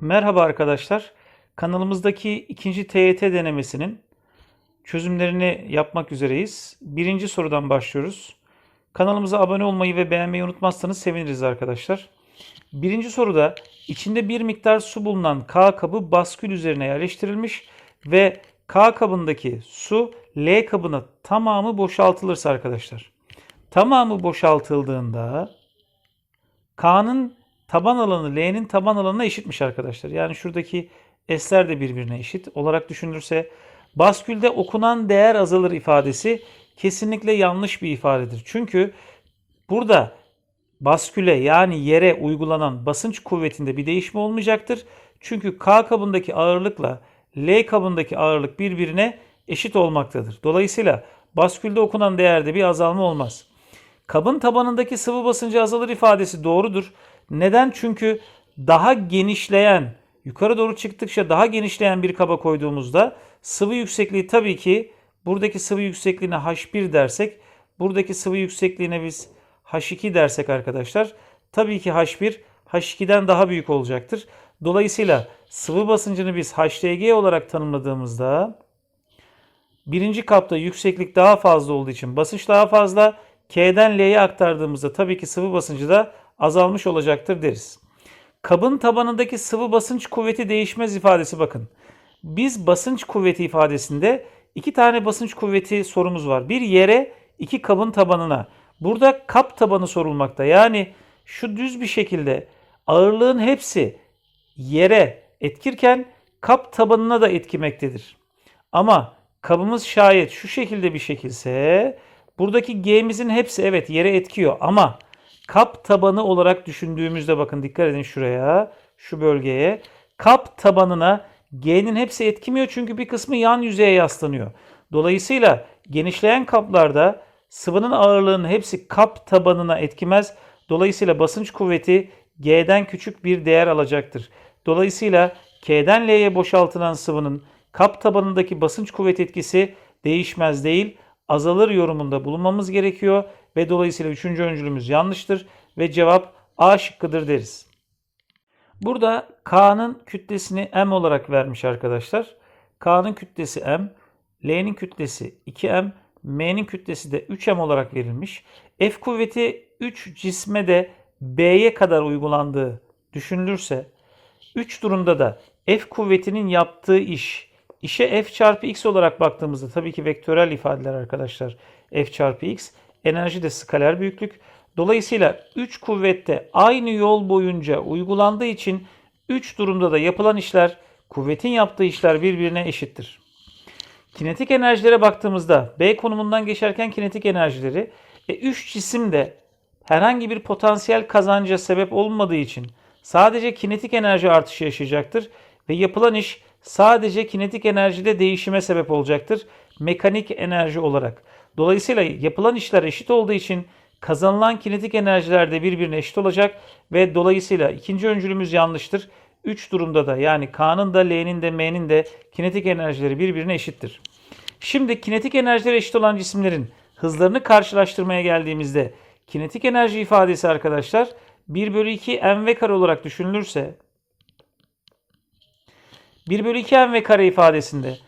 Merhaba arkadaşlar. Kanalımızdaki ikinci TYT denemesinin çözümlerini yapmak üzereyiz. Birinci sorudan başlıyoruz. Kanalımıza abone olmayı ve beğenmeyi unutmazsanız seviniriz arkadaşlar. Birinci soruda içinde bir miktar su bulunan K kabı baskül üzerine yerleştirilmiş ve K kabındaki su L kabına tamamı boşaltılırsa arkadaşlar. Tamamı boşaltıldığında K'nın taban alanı L'nin taban alanına eşitmiş arkadaşlar. Yani şuradaki S'ler de birbirine eşit olarak düşünülürse baskülde okunan değer azalır ifadesi kesinlikle yanlış bir ifadedir. Çünkü burada basküle yani yere uygulanan basınç kuvvetinde bir değişme olmayacaktır. Çünkü K kabındaki ağırlıkla L kabındaki ağırlık birbirine eşit olmaktadır. Dolayısıyla baskülde okunan değerde bir azalma olmaz. Kabın tabanındaki sıvı basıncı azalır ifadesi doğrudur. Neden? Çünkü daha genişleyen, yukarı doğru çıktıkça daha genişleyen bir kaba koyduğumuzda sıvı yüksekliği tabii ki buradaki sıvı yüksekliğine H1 dersek, buradaki sıvı yüksekliğine biz H2 dersek arkadaşlar, tabii ki H1 H2'den daha büyük olacaktır. Dolayısıyla sıvı basıncını biz HDG olarak tanımladığımızda birinci kapta yükseklik daha fazla olduğu için basınç daha fazla. K'den L'ye aktardığımızda tabii ki sıvı basıncı da azalmış olacaktır deriz. Kabın tabanındaki sıvı basınç kuvveti değişmez ifadesi bakın. Biz basınç kuvveti ifadesinde iki tane basınç kuvveti sorumuz var. Bir yere, iki kabın tabanına. Burada kap tabanı sorulmakta. Yani şu düz bir şekilde ağırlığın hepsi yere etkirken kap tabanına da etkimektedir. Ama kabımız şayet şu şekilde bir şekilse buradaki G'mizin hepsi evet yere etkiyor ama kap tabanı olarak düşündüğümüzde bakın dikkat edin şuraya, şu bölgeye. Kap tabanına G'nin hepsi etkimiyor çünkü bir kısmı yan yüzeye yaslanıyor. Dolayısıyla genişleyen kaplarda sıvının ağırlığının hepsi kap tabanına etkimez. Dolayısıyla basınç kuvveti G'den küçük bir değer alacaktır. Dolayısıyla K'den L'ye boşaltılan sıvının kap tabanındaki basınç kuvvet etkisi değişmez değil, azalır yorumunda bulunmamız gerekiyor ve dolayısıyla üçüncü öncülümüz yanlıştır ve cevap A şıkkıdır deriz. Burada K'nın kütlesini M olarak vermiş arkadaşlar. K'nın kütlesi M, L'nin kütlesi 2M, M'nin kütlesi de 3M olarak verilmiş. F kuvveti 3 cisme de B'ye kadar uygulandığı düşünülürse 3 durumda da F kuvvetinin yaptığı iş işe F çarpı X olarak baktığımızda tabii ki vektörel ifadeler arkadaşlar. F çarpı X enerji de skaler büyüklük. Dolayısıyla 3 kuvvette aynı yol boyunca uygulandığı için 3 durumda da yapılan işler kuvvetin yaptığı işler birbirine eşittir. Kinetik enerjilere baktığımızda B konumundan geçerken kinetik enerjileri 3 cisim de herhangi bir potansiyel kazanca sebep olmadığı için sadece kinetik enerji artışı yaşayacaktır ve yapılan iş sadece kinetik enerjide değişime sebep olacaktır mekanik enerji olarak. Dolayısıyla yapılan işler eşit olduğu için kazanılan kinetik enerjiler de birbirine eşit olacak ve dolayısıyla ikinci öncülümüz yanlıştır. 3 durumda da yani K'nın da L'nin de M'nin de kinetik enerjileri birbirine eşittir. Şimdi kinetik enerjileri eşit olan cisimlerin hızlarını karşılaştırmaya geldiğimizde kinetik enerji ifadesi arkadaşlar 1 bölü 2 mv kare olarak düşünülürse 1 bölü 2 mv kare ifadesinde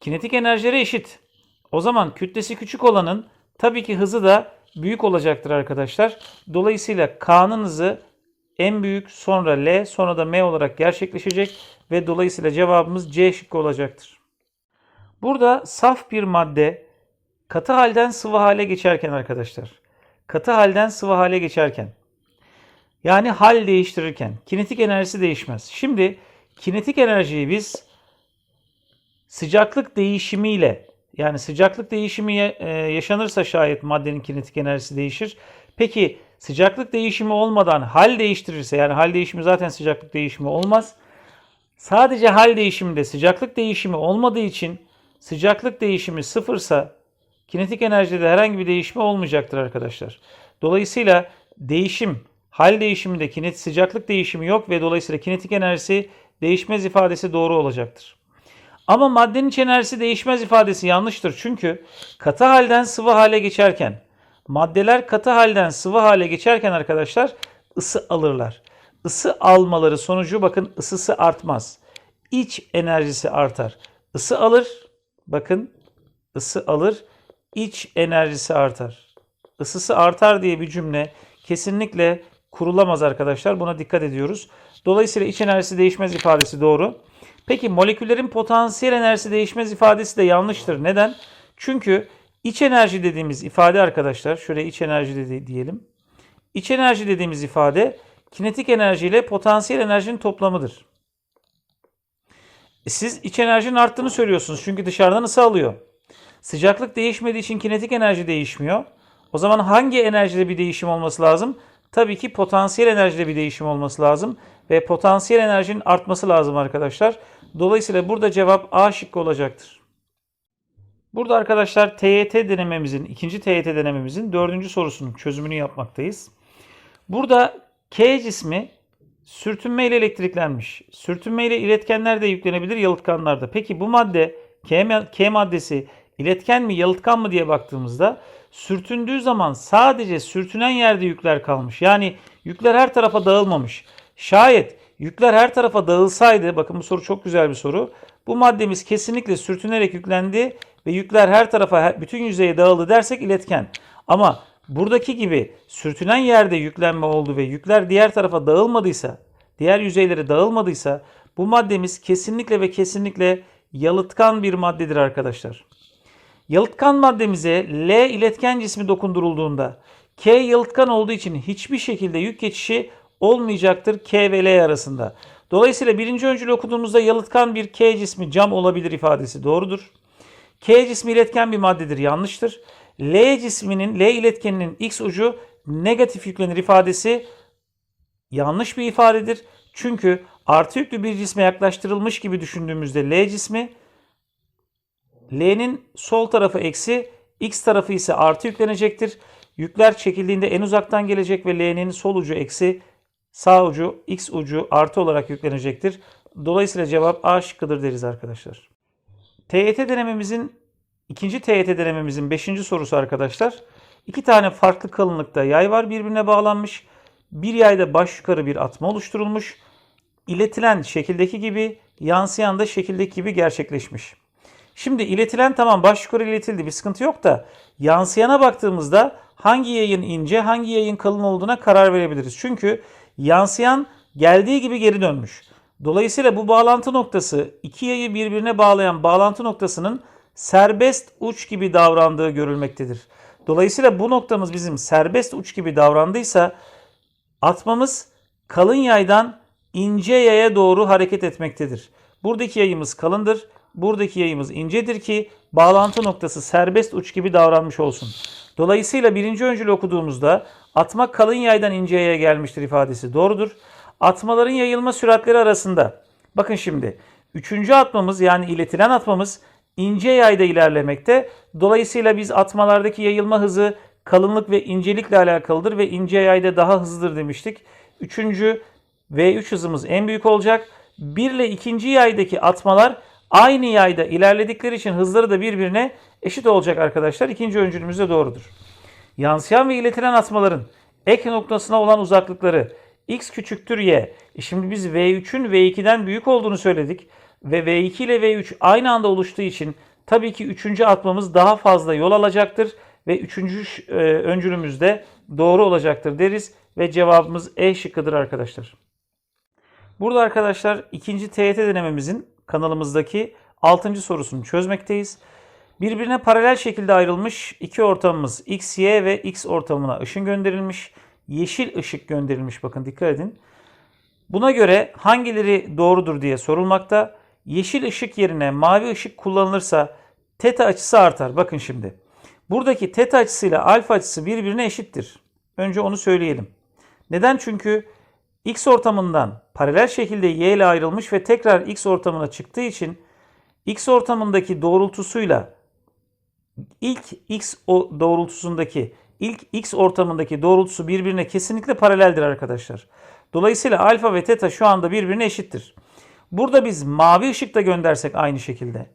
kinetik enerjileri eşit. O zaman kütlesi küçük olanın tabii ki hızı da büyük olacaktır arkadaşlar. Dolayısıyla K'nın en büyük sonra L sonra da M olarak gerçekleşecek ve dolayısıyla cevabımız C şıkkı olacaktır. Burada saf bir madde katı halden sıvı hale geçerken arkadaşlar katı halden sıvı hale geçerken yani hal değiştirirken kinetik enerjisi değişmez. Şimdi kinetik enerjiyi biz sıcaklık değişimiyle yani sıcaklık değişimi e, yaşanırsa şayet maddenin kinetik enerjisi değişir. Peki sıcaklık değişimi olmadan hal değiştirirse yani hal değişimi zaten sıcaklık değişimi olmaz. Sadece hal değişiminde sıcaklık değişimi olmadığı için sıcaklık değişimi sıfırsa kinetik enerjide herhangi bir değişme olmayacaktır arkadaşlar. Dolayısıyla değişim hal değişiminde kinetik sıcaklık değişimi yok ve dolayısıyla kinetik enerjisi değişmez ifadesi doğru olacaktır. Ama maddenin enerjisi değişmez ifadesi yanlıştır. Çünkü katı halden sıvı hale geçerken maddeler katı halden sıvı hale geçerken arkadaşlar ısı alırlar. ısı almaları sonucu bakın ısısı artmaz. İç enerjisi artar. Isı alır. Bakın ısı alır. iç enerjisi artar. Isısı artar diye bir cümle kesinlikle kurulamaz arkadaşlar. Buna dikkat ediyoruz. Dolayısıyla iç enerjisi değişmez ifadesi doğru. Peki moleküllerin potansiyel enerjisi değişmez ifadesi de yanlıştır. Neden? Çünkü iç enerji dediğimiz ifade arkadaşlar, şöyle iç enerji dedi, diyelim. İç enerji dediğimiz ifade kinetik enerji ile potansiyel enerjinin toplamıdır. E siz iç enerjinin arttığını söylüyorsunuz çünkü dışarıdan ısı alıyor. Sıcaklık değişmediği için kinetik enerji değişmiyor. O zaman hangi enerjide bir değişim olması lazım? Tabii ki potansiyel enerjide bir değişim olması lazım ve potansiyel enerjinin artması lazım arkadaşlar. Dolayısıyla burada cevap A şıkkı olacaktır. Burada arkadaşlar TYT denememizin, ikinci TYT denememizin dördüncü sorusunun çözümünü yapmaktayız. Burada K cismi sürtünme ile elektriklenmiş. Sürtünme ile iletkenler de yüklenebilir yalıtkanlarda. Peki bu madde K, K maddesi iletken mi yalıtkan mı diye baktığımızda sürtündüğü zaman sadece sürtünen yerde yükler kalmış. Yani yükler her tarafa dağılmamış. Şayet yükler her tarafa dağılsaydı, bakın bu soru çok güzel bir soru. Bu maddemiz kesinlikle sürtünerek yüklendi ve yükler her tarafa, bütün yüzeye dağıldı dersek iletken. Ama buradaki gibi sürtünen yerde yüklenme oldu ve yükler diğer tarafa dağılmadıysa, diğer yüzeylere dağılmadıysa bu maddemiz kesinlikle ve kesinlikle yalıtkan bir maddedir arkadaşlar. Yalıtkan maddemize L iletken cismi dokundurulduğunda K yalıtkan olduğu için hiçbir şekilde yük geçişi olmayacaktır K ve L arasında. Dolayısıyla birinci öncül okuduğumuzda yalıtkan bir K cismi cam olabilir ifadesi doğrudur. K cismi iletken bir maddedir yanlıştır. L cisminin, L iletkeninin X ucu negatif yüklenir ifadesi yanlış bir ifadedir. Çünkü artı yüklü bir cisme yaklaştırılmış gibi düşündüğümüzde L cismi L'nin sol tarafı eksi, X tarafı ise artı yüklenecektir. Yükler çekildiğinde en uzaktan gelecek ve L'nin sol ucu eksi, sağ ucu X ucu artı olarak yüklenecektir. Dolayısıyla cevap A şıkkıdır deriz arkadaşlar. TYT denememizin ikinci TYT denememizin 5. sorusu arkadaşlar. İki tane farklı kalınlıkta yay var birbirine bağlanmış. Bir yayda baş yukarı bir atma oluşturulmuş. İletilen şekildeki gibi, yansıyan da şekildeki gibi gerçekleşmiş. Şimdi iletilen tamam baş yukarı iletildi bir sıkıntı yok da yansıyana baktığımızda hangi yayın ince hangi yayın kalın olduğuna karar verebiliriz. Çünkü yansıyan geldiği gibi geri dönmüş. Dolayısıyla bu bağlantı noktası iki yayı birbirine bağlayan bağlantı noktasının serbest uç gibi davrandığı görülmektedir. Dolayısıyla bu noktamız bizim serbest uç gibi davrandıysa atmamız kalın yaydan ince yaya doğru hareket etmektedir. Buradaki yayımız kalındır. Buradaki yayımız incedir ki bağlantı noktası serbest uç gibi davranmış olsun. Dolayısıyla birinci öncül okuduğumuzda atma kalın yaydan ince yaya gelmiştir ifadesi doğrudur. Atmaların yayılma süratleri arasında. Bakın şimdi. Üçüncü atmamız yani iletilen atmamız ince yayda ilerlemekte. Dolayısıyla biz atmalardaki yayılma hızı kalınlık ve incelikle alakalıdır ve ince yayda daha hızlıdır demiştik. Üçüncü V3 hızımız en büyük olacak. Bir ile ikinci yaydaki atmalar aynı yayda ilerledikleri için hızları da birbirine eşit olacak arkadaşlar. İkinci öncülümüz de doğrudur. Yansıyan ve iletilen atmaların ek noktasına olan uzaklıkları x küçüktür y. E şimdi biz v3'ün v2'den büyük olduğunu söyledik ve v2 ile v3 aynı anda oluştuğu için tabii ki üçüncü atmamız daha fazla yol alacaktır ve üçüncü e, öncülümüz de doğru olacaktır deriz ve cevabımız E şıkkıdır arkadaşlar. Burada arkadaşlar ikinci TYT denememizin kanalımızdaki 6. sorusunu çözmekteyiz. Birbirine paralel şekilde ayrılmış iki ortamımız X, Y ve X ortamına ışın gönderilmiş. Yeşil ışık gönderilmiş bakın dikkat edin. Buna göre hangileri doğrudur diye sorulmakta. Yeşil ışık yerine mavi ışık kullanılırsa teta açısı artar. Bakın şimdi. Buradaki teta açısıyla alfa açısı birbirine eşittir. Önce onu söyleyelim. Neden? Çünkü X ortamından paralel şekilde Y ile ayrılmış ve tekrar X ortamına çıktığı için X ortamındaki doğrultusuyla ilk X doğrultusundaki ilk X ortamındaki doğrultusu birbirine kesinlikle paraleldir arkadaşlar. Dolayısıyla alfa ve teta şu anda birbirine eşittir. Burada biz mavi ışık da göndersek aynı şekilde.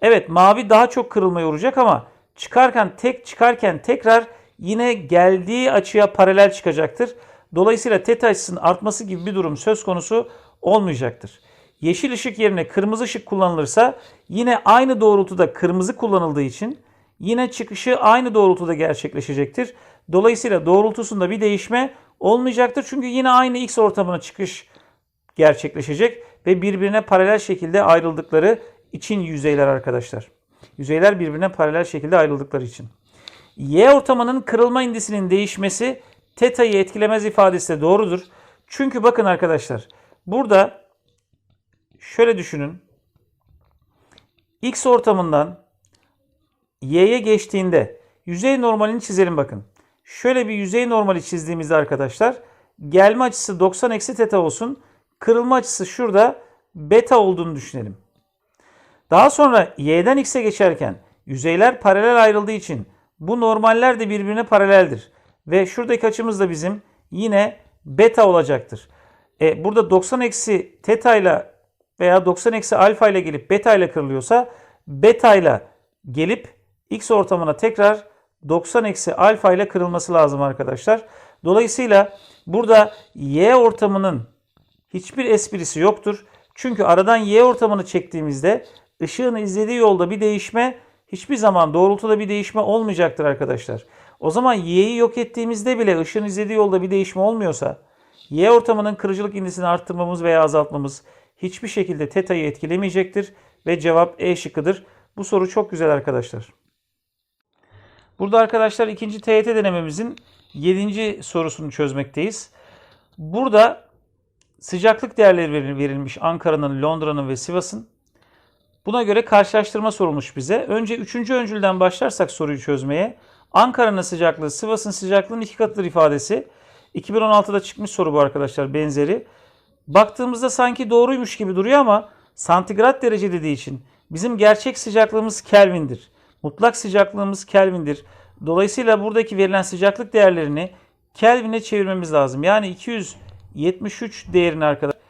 Evet mavi daha çok kırılmaya uğrayacak ama çıkarken tek çıkarken tekrar yine geldiği açıya paralel çıkacaktır. Dolayısıyla teta açısının artması gibi bir durum söz konusu olmayacaktır. Yeşil ışık yerine kırmızı ışık kullanılırsa yine aynı doğrultuda kırmızı kullanıldığı için yine çıkışı aynı doğrultuda gerçekleşecektir. Dolayısıyla doğrultusunda bir değişme olmayacaktır. Çünkü yine aynı x ortamına çıkış gerçekleşecek ve birbirine paralel şekilde ayrıldıkları için yüzeyler arkadaşlar. Yüzeyler birbirine paralel şekilde ayrıldıkları için. Y ortamının kırılma indisinin değişmesi teta'yı etkilemez ifadesi de doğrudur. Çünkü bakın arkadaşlar burada şöyle düşünün. X ortamından Y'ye geçtiğinde yüzey normalini çizelim bakın. Şöyle bir yüzey normali çizdiğimizde arkadaşlar gelme açısı 90 eksi teta olsun. Kırılma açısı şurada beta olduğunu düşünelim. Daha sonra y'den x'e geçerken yüzeyler paralel ayrıldığı için bu normaller de birbirine paraleldir. Ve şuradaki açımız da bizim yine beta olacaktır. E, burada 90 eksi teta ile veya 90 eksi alfa ile gelip beta ile kırılıyorsa beta ile gelip x ortamına tekrar 90 eksi alfa ile kırılması lazım arkadaşlar. Dolayısıyla burada y ortamının hiçbir esprisi yoktur. Çünkü aradan y ortamını çektiğimizde ışığın izlediği yolda bir değişme hiçbir zaman doğrultuda bir değişme olmayacaktır arkadaşlar. O zaman y'yi yok ettiğimizde bile ışığın izlediği yolda bir değişme olmuyorsa y ortamının kırıcılık indisini arttırmamız veya azaltmamız hiçbir şekilde teta'yı etkilemeyecektir ve cevap E şıkkıdır. Bu soru çok güzel arkadaşlar. Burada arkadaşlar ikinci TYT denememizin 7. sorusunu çözmekteyiz. Burada sıcaklık değerleri verilmiş Ankara'nın, Londra'nın ve Sivas'ın. Buna göre karşılaştırma sorulmuş bize. Önce 3. öncülden başlarsak soruyu çözmeye. Ankara'nın sıcaklığı Sivas'ın sıcaklığının iki katıdır ifadesi. 2016'da çıkmış soru bu arkadaşlar benzeri. Baktığımızda sanki doğruymuş gibi duruyor ama santigrat derece dediği için bizim gerçek sıcaklığımız Kelvin'dir. Mutlak sıcaklığımız Kelvin'dir. Dolayısıyla buradaki verilen sıcaklık değerlerini Kelvin'e çevirmemiz lazım. Yani 273 değerini arkadaşlar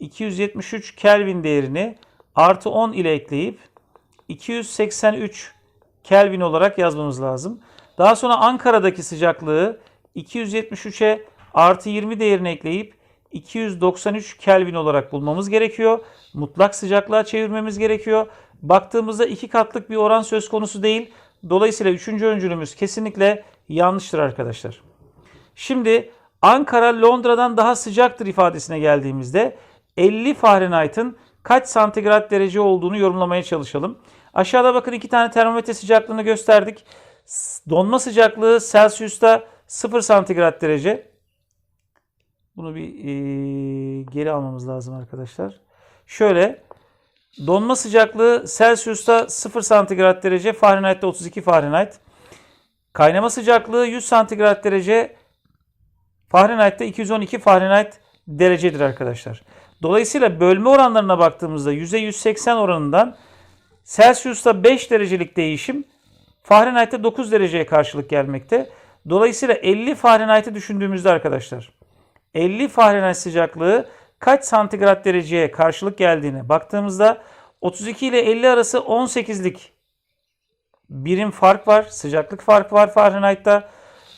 273 Kelvin değerini artı 10 ile ekleyip 283 Kelvin olarak yazmamız lazım. Daha sonra Ankara'daki sıcaklığı 273'e artı 20 değerini ekleyip 293 Kelvin olarak bulmamız gerekiyor. Mutlak sıcaklığa çevirmemiz gerekiyor. Baktığımızda iki katlık bir oran söz konusu değil. Dolayısıyla üçüncü öncülümüz kesinlikle yanlıştır arkadaşlar. Şimdi Ankara Londra'dan daha sıcaktır ifadesine geldiğimizde 50 Fahrenheit'ın kaç santigrat derece olduğunu yorumlamaya çalışalım. Aşağıda bakın iki tane termometre sıcaklığını gösterdik. Donma sıcaklığı Celsius'ta 0 santigrat derece. Bunu bir e, geri almamız lazım arkadaşlar. Şöyle donma sıcaklığı Celsius'ta 0 santigrat derece, Fahrenheit'te 32 Fahrenheit. Kaynama sıcaklığı 100 santigrat derece, Fahrenheit'te 212 Fahrenheit derecedir arkadaşlar. Dolayısıyla bölme oranlarına baktığımızda %180 oranından Celsius'ta 5 derecelik değişim Fahrenheit'te 9 dereceye karşılık gelmekte. Dolayısıyla 50 Fahrenheit'i düşündüğümüzde arkadaşlar 50 Fahrenheit sıcaklığı kaç santigrat dereceye karşılık geldiğine baktığımızda 32 ile 50 arası 18'lik birim fark var. Sıcaklık farkı var Fahrenheit'ta.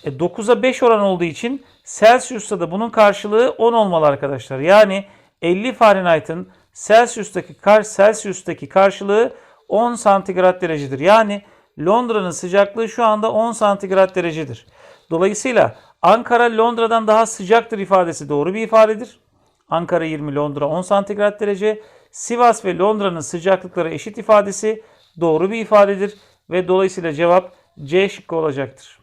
E, 9'a 5 oran olduğu için Celsius'ta da bunun karşılığı 10 olmalı arkadaşlar. Yani 50 Fahrenheit'ın Celsius'taki Celsius'taki karşılığı 10 santigrat derecedir. Yani Londra'nın sıcaklığı şu anda 10 santigrat derecedir. Dolayısıyla Ankara Londra'dan daha sıcaktır ifadesi doğru bir ifadedir. Ankara 20, Londra 10 santigrat derece. Sivas ve Londra'nın sıcaklıkları eşit ifadesi doğru bir ifadedir ve dolayısıyla cevap C şıkkı olacaktır.